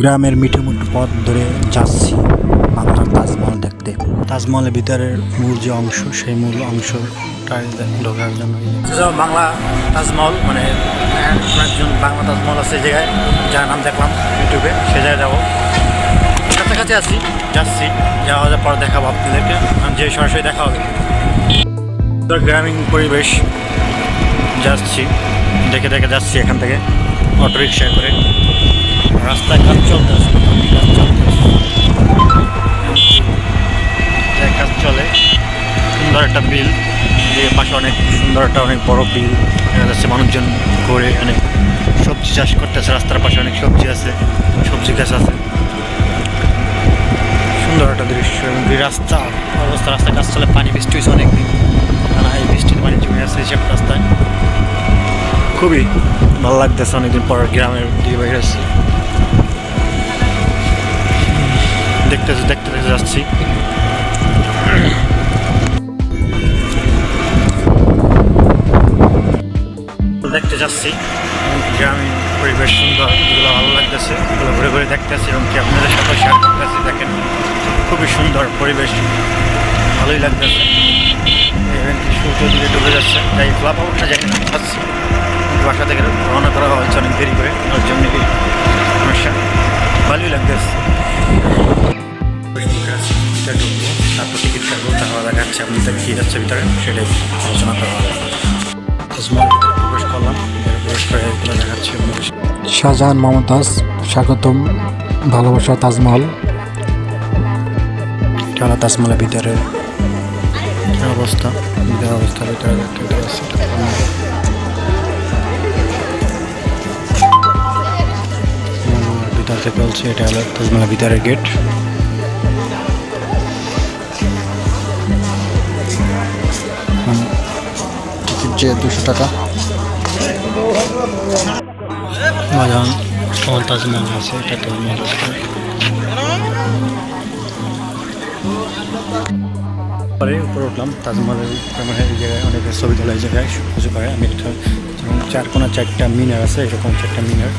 গ্রামের মিঠু মুঠু পথ ধরে যাচ্ছি বাংলার তাজমহল দেখতে। তাজমহলের ভিতরের মূল যে অংশ, সেই মূল অংশটাই ঢোকার জন্য বাংলা তাজমহল মানে একজন বাংলা তাজমহল আছে জায়গায়, যার নাম দেখলাম ইউটিউবে, সে জায়গায় যাব। কাছাকাছি আছি, যাচ্ছি, যাওয়া যাওয়ার পর দেখাবো আপনাদেরকে যে সরাসরি দেখা হবে। গ্রামীণ পরিবেশ, যাচ্ছি, দেখে দেখে যাচ্ছি এখান থেকে, অটো রিক্সা করে। রাস্তায় কাজ চলতেছে। কাজ চলে, সুন্দর একটা বিল, যে পাশে অনেক সুন্দর একটা অনেক বড় বিল, দেখা যাচ্ছে মানুষজন করে অনেক সবজি চাষ করতেছে, রাস্তার পাশে অনেক সবজি আছে, সবজি গাছ আছে। সুন্দর একটা দৃশ্য এবং রাস্তা, অবস্থা রাস্তায় কাজ চলে, পানি বৃষ্টি হয়েছে অনেক দিন না এই বৃষ্টির পানি জমে আছে এইসব রাস্তায়। খুবই ভালো লাগতেছে অনেকদিন পর গ্রামের দিকে বাইরে আসছি দেখতেছে দেখতে দেখতে যাচ্ছি দেখতে যাচ্ছি গ্রামীণ পরিবেশ সুন্দর এগুলো ভালো লাগতেছে এগুলো ঘুরে ঘুরে দেখতেছি এবং কি আপনাদের সাথে শেয়ার করতেছি দেখেন খুবই সুন্দর পরিবেশ ভালোই লাগতেছে সূর্য দিকে ডুবে যাচ্ছে তাই ক্লাব আউটটা যাই না যাচ্ছি বাসা থেকে রওনা করা হয়েছে অনেক দেরি করে ওর জন্য কি সমস্যা ভালোই লাগতেছে এটা ঢুকবো তারপর টিকিট কাটবো তারপর দেখাচ্ছে আপনাদের কী যাচ্ছে ভিতরে সেটাই আলোচনা করা হবে। তাজমহল প্রবেশ করলাম প্রবেশ করে এগুলো দেখাচ্ছি শাহজাহান মমতাজ স্বাগতম ভালোবাসা তাজমহল। এটা হলো তাজমহলের ভিতরে অবস্থা ভিতরে অবস্থা ভিতরে ভিতর থেকে বলছি এটা হলো তাজমহলের ভিতরের গেট যে দুশো টাকা। আছে এটা পরে উপরে উঠলাম তাজমহলের আমার এই জায়গায় অনেক ছবি তোলা এই জায়গায় কিছু করে। আমি একটা যেমন চার কোনা চারটা মিনার আছে এরকম চারটা মিনার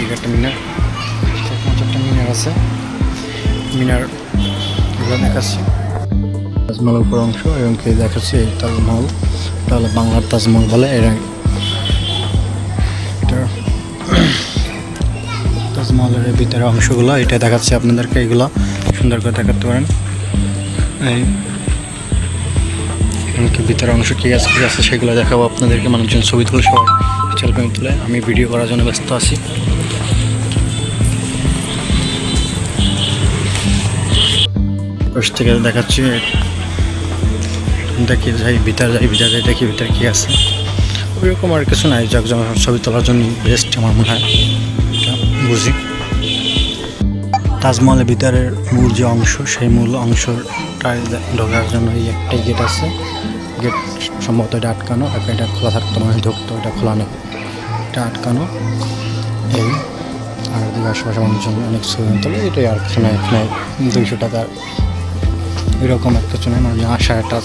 এই একটা মিনার এরকম চারটা মিনার আছে। মিনার দেখাচ্ছি। তাজমহলের উপর অংশ এবং কে দেখাচ্ছে এই তাজমহল। এটা হলো বাংলার তাজমহল বলে এরা তাজমহলের ভিতরে অংশগুলো, এটা দেখাচ্ছে আপনাদেরকে, এগুলো সুন্দর করে দেখাতে পারেন। এই এমনকি ভিতরে অংশ কী আছে কী আছে সেগুলো দেখাবো আপনাদেরকে, মানুষজন ছবি তুলে, সবাই সেলফি তুলে। আমি ভিডিও করার জন্য ব্যস্ত আছি। থেকে দেখাচ্ছি দেখি, যাই, ভিতরে যাই ভিতরে যাই, দেখি ভিতরে কী আছে। ওইরকম আর কিছু নাই, যাক, যেমন ছবি তোলার জন্য বেস্ট আমার মনে হয়। বুঝি। তাজমহলের ভিতরের মূল যে অংশ, সেই মূল অংশটায় ঢোকার জন্য এই একটাই গেট আছে। গেট সম্ভবত এটা আটকানো, আর এটা খোলা থাকতো মানুষ ঢুকতো, এটা খোলা নেই। এটা আটকানো। এই, আর এদিকে আশেপাশে মানুষজন অনেক ছবি তোলে এটাই আর কিছু নাই দুইশো টাকার। এরকম একটা কিছু নাই মানে আসা একটা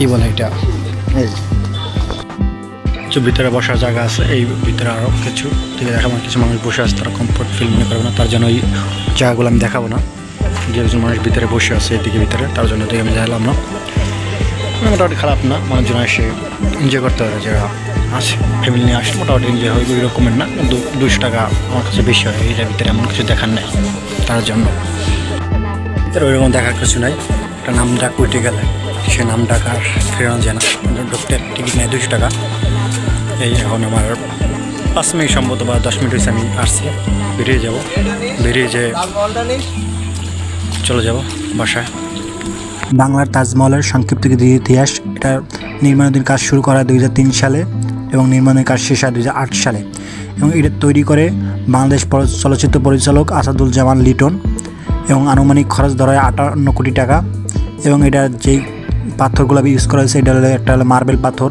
কী বলে এটা? এই কিছু ভিতরে বসার জায়গা আছে এই ভিতরে আরও কিছু। দিকে দেখাবো। কিছু মানুষ বসে আছে তারা কমফোর্ট ফিল মনে করবে না তার জন্য এই জায়গাগুলো আমি দেখাবো না। যে একজন মানুষ ভিতরে বসে আছে এদিকে ভিতরে তার জন্য দিকে আমি দেখালাম না। মোটামুটি খারাপ না মানুষজন এসে এনজয় করতে পারে যারা আছে ফ্যামিলি নিয়ে আসে মোটামুটি এনজয় হয় ওই রকমের না। কিন্তু দুশো টাকা আমার কাছে বেশি হয় এটার ভিতরে এমন কিছু দেখার নেই তার জন্য। ভিতরে ওইরকম দেখার কিছু নাই একটা নাম ডাক উঠে গেলে। সে নাম আর ফেরানো যায় না। কিন্তু টিকিট নেয় দুশো টাকা। এই এখন আমার পাঁচ মিনিট সম্ভবত বা দশ মিনিট আমি আসছি। বেরিয়ে যাব। বেরিয়ে যে চলে যাব বাসায়। বাংলার তাজমহলের সংক্ষিপ্ত ইতিহাস, এটা নির্মাণাধীন কাজ শুরু করা দুই হাজার তিন সালে এবং নির্মাণের কাজ শেষ হয় দুই হাজার আট সালে। এবং এটা তৈরি করে বাংলাদেশ চলচ্চিত্র পরিচালক আসাদুল জামান লিটন এবং আনুমানিক খরচ ধরা হয় আটান্ন কোটি টাকা। এবং এটা যেই পাথরগুলো ইউজ করা হয়েছে। এটা হলো একটা হলো মার্বেল পাথর।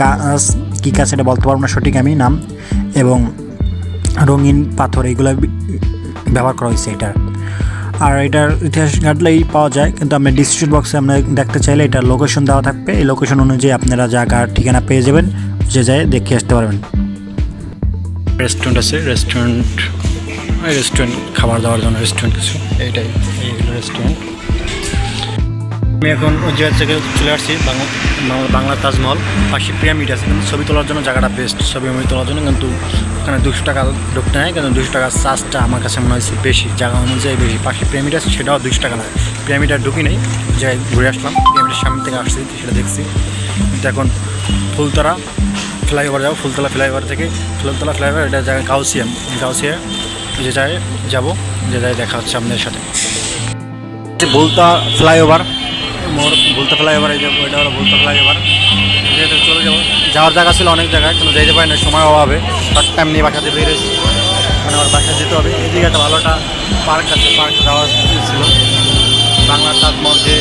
কাজ কী কাজ এটা বলতে পারব না, সঠিক আমি নাম। এবং রঙিন পাথর এইগুলো ব্যবহার করা হয়েছে এটার আর এটার ইতিহাস ঘাটলেই পাওয়া যায়, কিন্তু আপনি ডিসক্রিপশন বক্সে আপনারা দেখতে চাইলে এটার লোকেশন দেওয়া থাকবে। এই লোকেশন অনুযায়ী আপনারা জায়গার ঠিকানা পেয়ে যাবেন, যে যায় দেখে আসতে পারবেন। রেস্টুরেন্ট আছে রেস্টুরেন্ট রেস্টুরেন্ট খাবার দাবার জন্য রেস্টুরেন্ট কিছু। এইটাই, এই রেস্টুরেন্ট আমি এখন ওই জায়গা থেকে চলে আসছি বাংলা তাজমহল। পাশে পিরামিড আছে, কিন্তু ছবি তোলার জন্য জায়গাটা বেস্ট ছবি আমি তোলার জন্য কিন্তু ওখানে দুশো টাকা ঢুকতে নেয়, কিন্তু দুশো টাকার চার্জটা আমার কাছে মনে হয়েছে বেশি, জায়গা অনুযায়ী বেশি। পাশে পিরামিড আছে, সেটাও দুশো টাকা লাগে পিরামিড আর ঢুকি নেই যাই ঘুরে আসলাম। পিরামিডের সামনে থেকে আসছি, সেটা দেখছি। কিন্তু এখন ফুলতলা ফ্লাইওভার যাব, ফুলতলা ফ্লাইওভার থেকে। ফুলতলা ফ্লাইওভার এটা জায়গা গাউসিয়াম গাউসিয়া যে জায়গায় যাব, যে যায় দেখা হচ্ছে আপনাদের সাথে। বলতা ফ্লাইওভার মোর বলতা ফ্লাইওভার এই যে ওইটা হলো বলতা ফ্লাইওভার যেহেতু চলে যাব। যাওয়ার জায়গা ছিল অনেক জায়গায়, কিন্তু যেতে পারি না সময় অভাবে। ফার্স্ট টাইম নিয়ে বাসাতে বেরিয়েছি। মানে আমার বাসায় যেতে হবে। এদিকে একটা ভালো একটা পার্ক আছে পার্ক যাওয়ার ছিল। বাংলা তাজমহল যে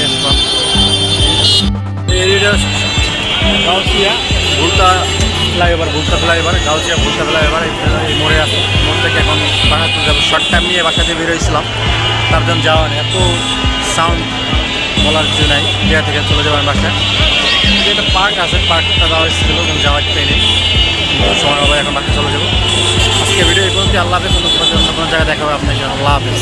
এরিয়াটা Bhulta flyover Bhulta flyover Gausia Bhulta flyover এই মোড়ে আছে। মোড় থেকে এখন বাসাতে যাব শর্ট টাইম নিয়ে বাসাতে বেরোয়েছিলাম। তার জন্য যাওয়া এত সাউন্ড বলার কিছু নাই। জায়গা থেকে চলে যাবেন বাসায়। যে একটা পার্ক আছে, পার্কটা যাওয়া এসেছিল কিন্তু যাওয়ার পেয়ে সময় হবে এখন বাসায় চলে যাব। আজকে ভিডিও এই পর্যন্ত আল্লাহ হাফেজ। কোনো জায়গায় দেখাবে আপনাকে আল্লাহ হাফেজ।